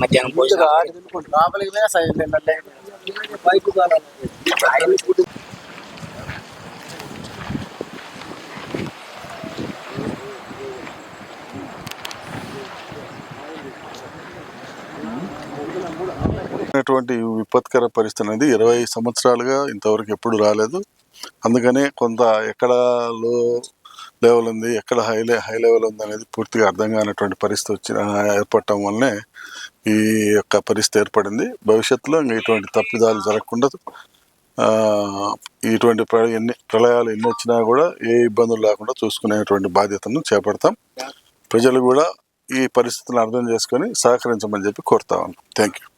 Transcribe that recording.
మధ్యాహ్నం లోపలికి విపత్కర పరిస్థితి అనేది ఇరవై సంవత్సరాలుగా ఇంతవరకు ఎప్పుడు రాలేదు. అందుకనే కొంత ఎక్కడ లో లెవెల్ ఉంది ఎక్కడ హై హై లెవెల్ ఉంది అనేది పూర్తిగా అర్థం కానటువంటి పరిస్థితి వచ్చిన ఏర్పడటం వల్లనే ఈ యొక్క పరిస్థితి ఏర్పడింది. భవిష్యత్తులో ఇంకా ఇటువంటి తప్పిదాలు జరగకుండా ఇటువంటి ప్ర- ఎన్ని ప్రళయాలు ఎన్ని వచ్చినా కూడా ఏ ఇబ్బందులు లేకుండా చూసుకునేటువంటి బాధ్యతను చేపడతాం. ప్రజలు కూడా ఈ పరిస్థితులను అర్థం చేసుకొని సహకరించమని చెప్పి కోరుతా ఉన్నాం. Thank you